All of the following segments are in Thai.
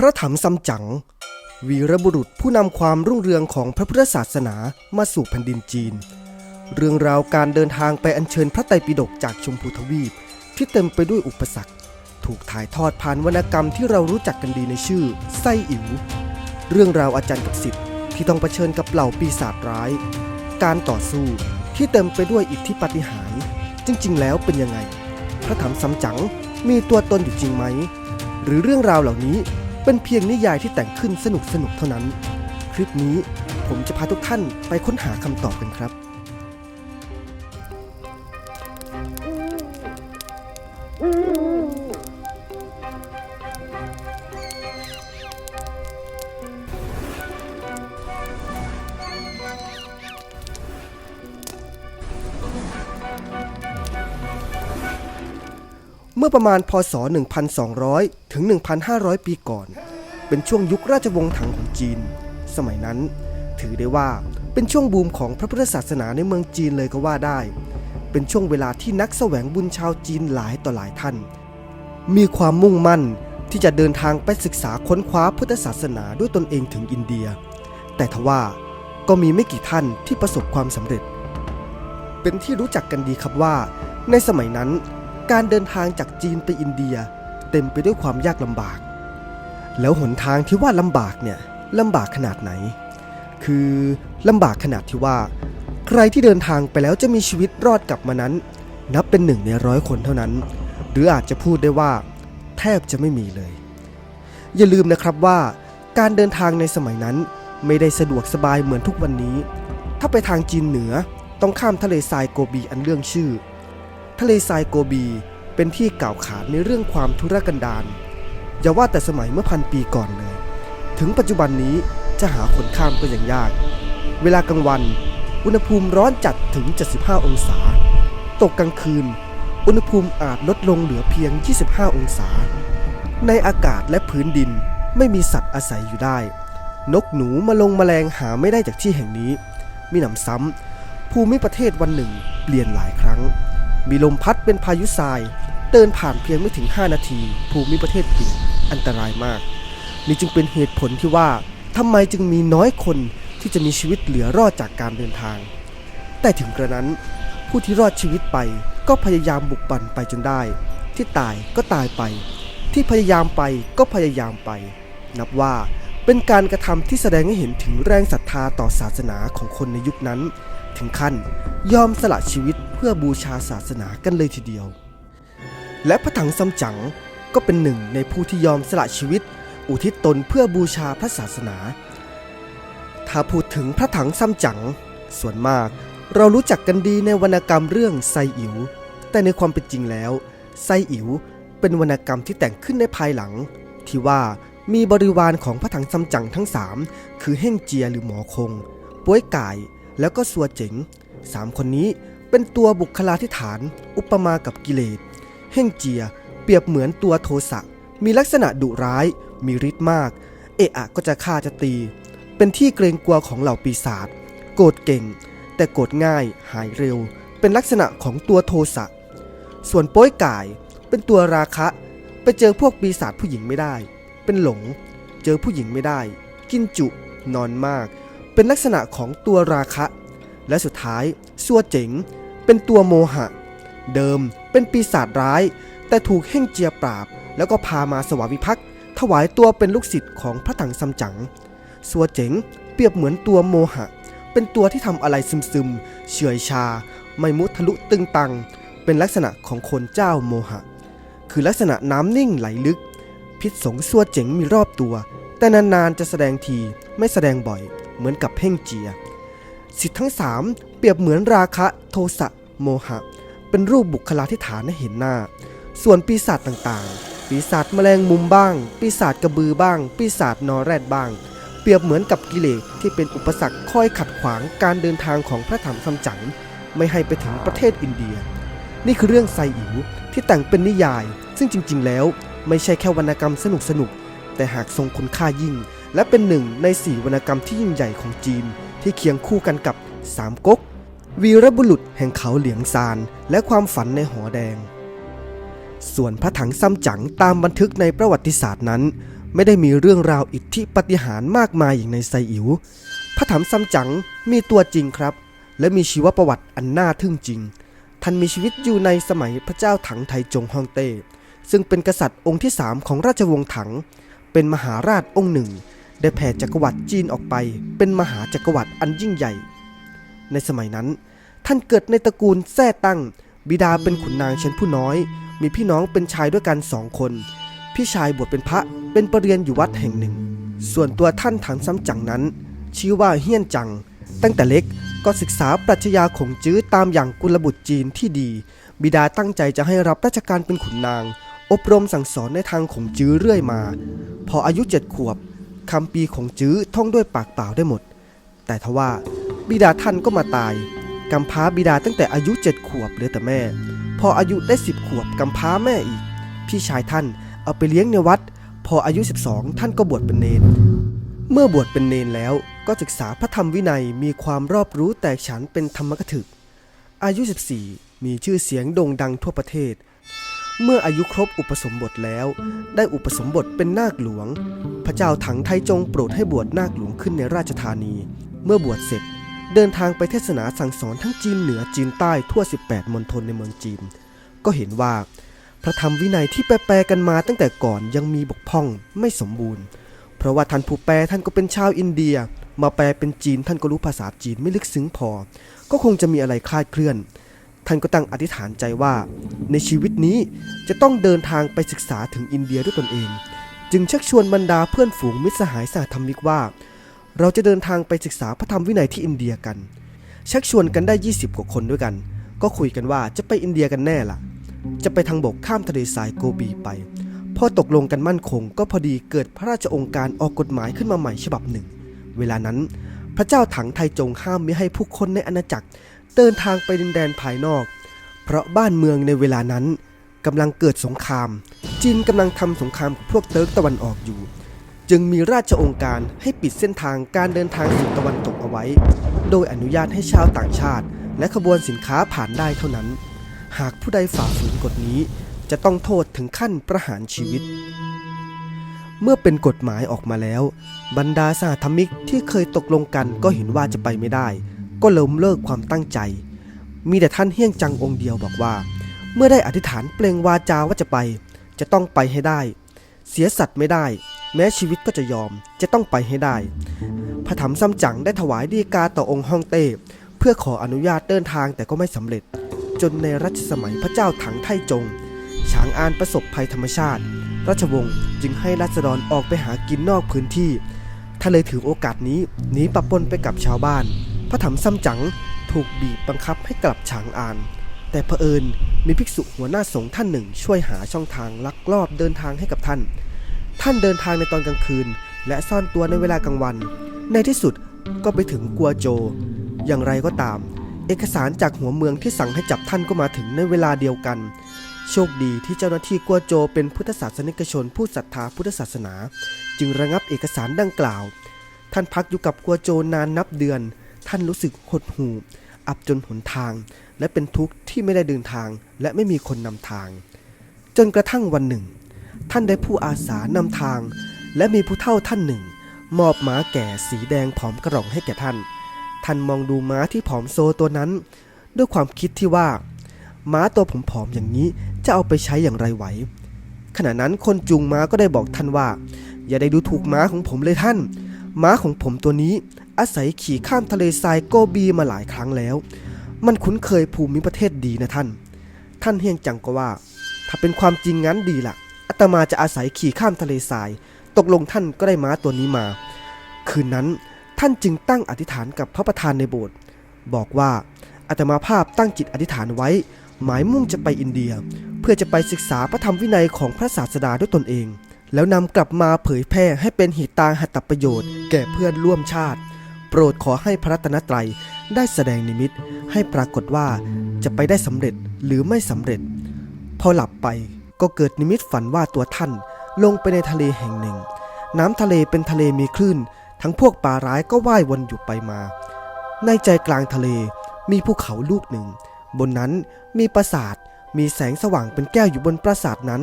พระถัมซัมจั๋งวีรบุรุษผู้นำความรุ่งเรืองของพระพุทธศาสนามาสู่แผ่นดินจีน เรื่องราวการเดินทางไปอัญเชิญพระไตรปิฎกจากชมพูทวีป ที่เต็มไปด้วยอุปสรรค ถูกถ่ายทอดผ่านวรรณกรรมที่เรารู้จักกันดีในชื่อ ไส้อิ๋วเรื่องราวอาจารย์กับศิษย์ที่ต้องเผชิญกับเหล่าปีศาจร้าย การต่อสู้ที่เต็มไปด้วยอิทธิปาฏิหาริย์จริง ๆ แล้วเป็นยังไง พระถัมซัมจั๋งมีตัวตนอยู่จริงไหม หรือเรื่องราวเหล่านี้ เป็นเพียงนิยายที่แต่งขึ้นสนุกสนุกๆเท่านั้น คลิปนี้ผมจะพาทุกท่านไปค้นหาคำตอบกันครับ เมื่อประมาณพศ 1,200 ถึง 1,500 ปีก่อน เป็นช่วงยุคราชวงศ์ถังของจีน สมัยนั้น ถือได้ว่าเป็นช่วงบูมของพระพุทธศาสนาในเมืองจีนเลยก็ว่าได้ เป็นช่วงเวลาที่นักแสวงบุญชาวจีนหลายต่อหลายท่าน มีความมุ่งมั่นที่จะเดินทางไปศึกษาค้นคว้าพุทธศาสนาด้วยตนเองถึงอินเดีย แต่ทว่าก็มีไม่กี่ท่านที่ประสบความสำเร็จ เป็นที่รู้จักกันดีครับว่า ในสมัยนั้น การเดินทางจากจีนไปอินเดีย เต็มไปด้วยความยากลำบาก แล้วหนทางที่ว่าลำบากเนี่ยลำบากขนาดไหน คือลำบากขนาดที่ว่า ใครที่เดินทางไปแล้วจะมีชีวิตรอดกลับมานั้น นับเป็นหนึ่งในร้อยคนเท่านั้น หรืออาจจะพูดได้ว่า แทบจะไม่มีเลย อย่าลืมนะครับว่าการเดินทางในสมัยนั้นไม่ได้สะดวกสบายเหมือนทุกวันนี้ ถ้าไปทางจีนเหนือต้องข้ามทะเลทรายโกบีอันเรื่องชื่อ ทะเลทรายโกบี เป็นที่กล่าวขานในเรื่องความทุรกันดารอย่าว่าแต่สมัยเมื่อพันปีก่อนเลย ถึงปัจจุบันนี้จะหาคนข้ามก็ยังยาก เวลากลางวัน อุณหภูมิร้อนจัดถึง 75 องศา ตกกลางคืน อุณหภูมิอาจลดลงเหลือเพียง 25 องศา ในอากาศและพื้นดินไม่มีสัตว์อาศัยอยู่ได้ นกหนูมาลงมแมลงหาไม่ได้จากที่แห่งนี้ มีหนำซ้ำภูมิประเทศวันหนึ่งเปลี่ยนหลายครั้ง มีลมพัดเป็นพายุทราย เดินผ่านเพียงไม่ถึง 5 นาที ภูมิประเทศเปลี่ยนอันตรายมาก นี่จึงเป็นเหตุผลที่ว่าทำไมจึงมีน้อยคนที่จะมีชีวิตเหลือรอดจากการเดินทาง แต่ถึงกระนั้น ผู้ที่รอดชีวิตไปก็พยายามบุกบั่นไปจนได้ ที่ตายก็ตายไป ที่พยายามไปก็พยายามไป นับว่า เป็นการกระทำที่แสดงให้เห็นถึงแรงศรัทธาต่อศาสนาของคนในยุคนั้น ถึงขั้นยอมสละชีวิตเพื่อบูชาศาสนากันเลยทีเดียว และพระถังซัมจั๋งก็เป็นหนึ่งในผู้ที่ยอมสละชีวิต อุทิศตนเพื่อบูชาพระศาสนา ถ้าพูดถึงพระถังซัมจั๋งส่วนมากเรารู้จักกันดีในวรรณกรรมเรื่องไซอิ๋วแต่ในความเป็นจริงแล้วไซอิ๋วเป็นวรรณกรรมที่แต่งขึ้นในภายหลัง ที่ว่า มีบริวารของพระถังซัมจั๋งทั้งสามคือเฮ่งเจียหรือหมอคงป้วยก่าย แล้วก็สัวเจ๋งสามคนนี้เป็นตัวบุคลาธิฐาน อุปมากับกิเลสเฮ่งเจียเปรียบเหมือนตัวโทสะมีลักษณะดุร้าย มีฤทธิ์มาก เอะอะก็จะฆ่าจะตี เป็นที่เกรงกลัวของเหล่าปีศาจโกรธเก่ง แต่โกรธง่ายหายเร็ว เป็นลักษณะของตัวโทสะส่วนป้ยก่ายเป็นตัวราคะ ไปเจอพวกปีศาจผู้หญิงไม่ได้ เป็นหลง เจอผู้หญิงไม่ได้ กินจุ นอนมาก เป็นลักษณะของตัวราคะ และสุดท้ายซัวเจ๋ง เป็นตัวโมหะ เดิมเป็นปีศาจร้าย แต่ถูกเฮ่งเจียปราบ แล้วก็พามาสวาวิภักษ์ถวายตัวเป็นลูกศิษย์ของพระถังซัมจั๋งซัวเจ๋งเปรียบเหมือนตัวโมหะ เป็นตัวที่ทำอะไรซึมๆ เฉื่อยชา ไม่มุทะลุตึงตัง เป็นลักษณะของคนเจ้าโมหะ คือลักษณะน้ำนิ่งไหลลึก พิษสงซัวเจ๋งมีรอบตัว แต่นานๆจะแสดงทีไม่แสดงบ่อย เหมือนกับเพ่งเจีย สิทธิ์ทั้งสามเปรียบเหมือนราคะโทสะโมหะ เป็นรูปบุคลาธิฐานให้เห็นหน้า ส่วนปีศาจต่างๆ ปีศาจแมลงมุมบ้าง ปีศาจกระบือบ้าง ปีศาจนอแรดบ้าง เปรียบเหมือนกับกิเลสที่เป็นอุปสรรคคอยขัดขวางการเดินทางของพระธรรมคำจั๋งไม่ให้ไปถึงประเทศอินเดีย นี่คือเรื่องไซอิ๋วที่แต่งเป็นนิยาย ซึ่งจริง ๆ แล้ว ไม่ใช่แค่วรรณกรรมสนุกๆแต่หากทรงคุณค่ายิ่ง และเป็นหนึ่งในสี่วรรณกรรมที่ยิ่งใหญ่ของจีน ที่เคียงคู่กันกับสามก๊กวีรบุรุษแห่งเขาเหลียงซาน และความฝันในหอแดง ส่วนพระถังซัมจั๋งตามบันทึกในประวัติศาสตร์นั้น ไม่ได้มีเรื่องราวอิทธิปฏิหารมากมายอย่างในไซอิ๋วพระถามซัมจั๋งมีตัวจริงครับ และมีชีวประวัติอันน่าทึ่งจริง ท่านมีชีวิตอยู่ในสมัยพระเจ้าถังไทจงฮ่องเต้ ซึ่งเป็นกษัตริย์องค์ที่สามของราชวงศ์ถัง เป็นมหาราชองค์หนึ่ง ได้แผ่จักรวรรดิจีนออกไป เป็นมหาจักรวรรดิอันยิ่งใหญ่ ในสมัยนั้น ท่านเกิดในตระกูลแท้ตั้ง บิดาเป็นขุนนางชั้นผู้น้อย มีพี่น้องเป็นชายด้วยกันสองคน พี่ชายบวชเป็นพระเป็นประเรียนอยู่วัดแห่งหนึ่ง ส่วนตัวท่านถังซ้ำจังนั้น ชื่อว่าเฮี้ยนจัง ตั้งแต่เล็กก็ศึกษาปรัชญาของจื้อตามอย่างกุลบุตรจีนที่ดี บิดาตั้งใจจะให้รับราชการเป็นขุนนาง อบรมสั่งสอนในทางของจื้อเรื่อยมา พออายุเจ็ดขวบคำปีของจื้อท่องด้วยปากเปล่าได้หมด แต่ทว่าบิดาท่านก็มาตายกำพร้าบิดาตั้งแต่อายุเจ็ดขวบเหลือแต่แม่ พออายุได้สิบขวบกำพร้าแม่อีก พี่ชายท่านเอาไปเลี้ยงในวัด พออายุ 12 ท่านก็บวชเป็นเนน เมื่อบวชเป็นเนนแล้วก็ศึกษาพระธรรมวินัยมีความรอบรู้แตกฉานเป็นธรรมกถึก อายุ 14 มีชื่อเสียงโด่งดังทั่วประเทศ เมื่ออายุครบอุปสมบทแล้ว ได้อุปสมบทเป็นนาคหลวง พระเจ้าถังไทจงโปรดให้บวชนาคหลวงขึ้นในราชธานี เมื่อบวชเสร็จ เดินทางไปเทศนาสั่งสอนทั้งจีนเหนือจีนใต้ทั่ว 18 มณฑลในเมืองจีน ก็เห็นว่า พระธรรมวินัยที่แปลกันมาตั้งแต่ก่อนยังมีบกพร่องไม่สมบูรณ์ เพราะว่าท่านผู้แปลท่านก็เป็นชาวอินเดีย มาแปลเป็นจีนท่านก็รู้ภาษาจีนไม่ลึกซึ้งพอ ก็คงจะมีอะไรคลาดเคลื่อน ท่านก็ตั้งอธิษฐานใจว่า ในชีวิตนี้จะต้องเดินทางไปศึกษาถึงอินเดียด้วยตนเอง จึงชักชวนบรรดาเพื่อนฝูงมิตรสหายสาธรรมิกว่า เราจะเดินทางไปศึกษาพระธรรมวินัยที่อินเดียกัน ชักชวนกันได้ 20 กว่าคนด้วยกัน ก็คุยกันว่าจะไปอินเดียกันแน่ล่ะ จะไปทางบกข้ามทะเลทรายโกบีไปพอตกลงกันมั่นคงก็พอดีเกิดพระราชองค์การออกกฎหมายขึ้นมาใหม่ฉบับหนึ่ง เวลานั้น พระเจ้าถังไทจงห้ามไม่ให้ผู้คนในอาณาจักร เดินทางไปดินแดนภายนอก เพราะบ้านเมืองในเวลานั้นกำลังเกิดสงคราม จีนกำลังทำสงครามกับพวกเติร์กตะวันออกอยู่ จึงมีราชองค์การให้ปิดเส้นทางการเดินทางสู่ตะวันตกเอาไว้ โดยอนุญาตให้ชาวต่างชาติ และขบวนสินค้าผ่านได้เท่านั้น หากผู้ใดฝ่าฝืนกฎนี้ จะต้องโทษถึงขั้นประหารชีวิต เมื่อเป็นกฎหมายออกมาแล้ว บรรดาสหธรรมิกที่เคยตกลงกันก็เห็นว่าจะไปไม่ได้ ก็ล้มเลิกความตั้งใจ มีแต่ท่านเฮี้ยงจังองค์เดียวบอกว่า เมื่อได้อธิษฐานเปล่งวาจาว่าจะไป จะต้องไปให้ได้ เสียสัตว์ไม่ได้ แม้ชีวิตก็จะยอมจะต้องไปให้ได้ พระถมซัมจั๋งได้ถวายดีกาต่อองค์ฮ่องเต้เพื่อขออนุญาตเดินทางแต่ก็ไม่สำเร็จ จนในรัชสมัยพระเจ้าถังไทจงฉางอานประสบภัยธรรมชาติ ราชวงศ์จึงให้ราษฎรออกไปหากินนอกพื้นที่ท่านเลยถือโอกาสนี้หนีปะปนไปกับชาวบ้าน พระถมซัมจั๋งถูกบีบบังคับให้กลับฉางอาน แต่เผอิญมีภิกษุหัวหน้าสงฆ์ท่านหนึ่งช่วยหาช่องทางลักลอบเดินทางให้กับท่าน ท่านเดินทางในตอนกลางคืน และซ่อนตัวในเวลากลางวัน ในที่สุดก็ไปถึงกัวโจ อย่างไรก็ตาม เอกสารจากหัวเมืองที่สั่งให้จับท่านก็มาถึงในเวลาเดียวกัน โชคดีที่เจ้าหน้าที่กัวโจเป็นพุทธศาสนิกชนผู้ศรัทธาพุทธศาสนา จึงระงับเอกสารดังกล่าว ท่านพักอยู่กับกัวโจนานนับเดือน ท่านรู้สึกหดหู่อับจนหนทาง และเป็นทุกข์ที่ไม่ได้เดินทาง และไม่มีคนนำทาง จนกระทั่งวันหนึ่ง ท่านได้ผู้อาสานำทาง และมีผู้เฒ่าท่านหนึ่ง มอบม้าแก่สีแดงผอมกระหร่องให้แก่ท่าน ท่านมองดูม้าที่ผอมโซตัวนั้น ด้วยความคิดที่ว่า ม้าตัวผมผอมอย่างนี้จะเอาไปใช้อย่างไรไหวขณะนั้นคนจูงม้าก็ได้บอกท่านว่า อย่าได้ดูถูกม้าของผมเลยท่าน ม้าของผมตัวนี้ อาศัยขี่ข้ามทะเลทรายโกบีมาหลายครั้งแล้ว มันคุ้นเคยภูมิประเทศดีนะท่าน ท่านเฮียงจังก็ว่า ถ้าเป็นความจริงงั้นดีละ่ะอาตมาจะอาศัยขี่ข้ามทะเลทราย ตกลงท่านก็ได้ม้าตัวนี้มา คืนนั้นท่านจึงตั้งอธิษฐานกับพระประธานในโบสถ์บอกว่าอาตมาภาพตั้งจิตอธิษฐานไว้ หมายมุ่งจะไปอินเดีย เพื่อจะไปศึกษาพระธรรมวินัยของพระศาสดาด้วยตนเอง แล้วนำกลับมาเผยแพร่ให้เป็นหิตาหัตถประโยชน์ แก่เพื่อนร่วมชาติ โปรดขอให้พระรัตนตรัยได้แสดงนิมิตให้ปรากฏว่าจะไปได้สำเร็จหรือไม่สำเร็จ พอหลับไปก็เกิดนิมิตฝันว่าตัวท่านลงไปในทะเลแห่งหนึ่ง น้ำทะเลเป็นทะเลมีคลื่น ทั้งพวกปลาร้ายก็ว่ายวนอยู่ไปมา ในใจกลางทะเลมีภูเขาลูกหนึ่ง บนนั้นมีปราสาทมีแสงสว่างเป็นแก้วอยู่บนปราสาทนั้น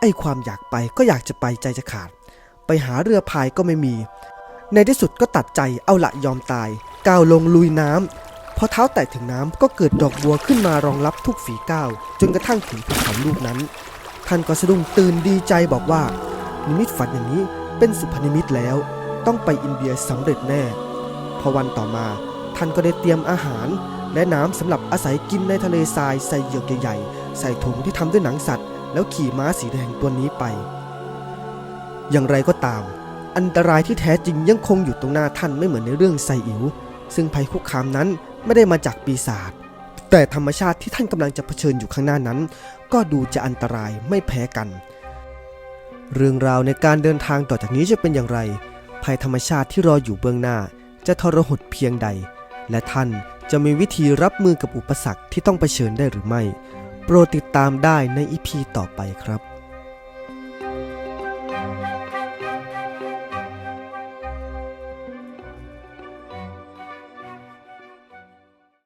ไอความอยากไปก็อยากจะไปใจจะขาด ไปหาเรือพายก็ไม่มี ในที่สุดก็ตัดใจเอาละยอมตาย ก้าวลงลุยน้ำพอเท้าแตะถึงน้ำก็เกิดดอกบัวขึ้นมารองรับทุกฝีก้าวจนกระทั่งถึงภูเขาลูกนั้น ท่านก็สะดุ้งตื่นดีใจบอกว่า นิมิตฝันอย่างนี้เป็นสุพนิมิตแล้ว ต้องไปอินเดียสำเร็จแน่ พอวันต่อมาท่านก็ได้เตรียมอาหาร และน้ำสำหรับอาศัยกินในทะเลทรายใส่เหยือกใหญ่ๆใส่ถุงที่ทำด้วยหนังสัตว์ แล้วขี่ม้าสีแดงตัวนี้ไป อย่างไรก็ตาม อันตรายที่แท้จริงยังคงอยู่ตรงหน้าท่านไม่เหมือนในเรื่องไซอิ๋วซึ่งภัยคุกคามนั้นไม่ได้มาจากปีศาจแต่ธรรมชาติที่ท่านกำลังจะเผชิญอยู่ข้างหน้านั้น ก็ดูจะอันตรายไม่แพ้กัน เรื่องราวในการเดินทางต่อจากนี้จะเป็นอย่างไร ภัยธรรมชาติที่รออยู่เบื้องหน้า จะทรหดเพียงใด และท่านจะมีวิธีรับมือกับอุปสรรคที่ต้องเผชิญได้หรือไม่ โปรดติดตามได้ในอีพีต่อไปครับ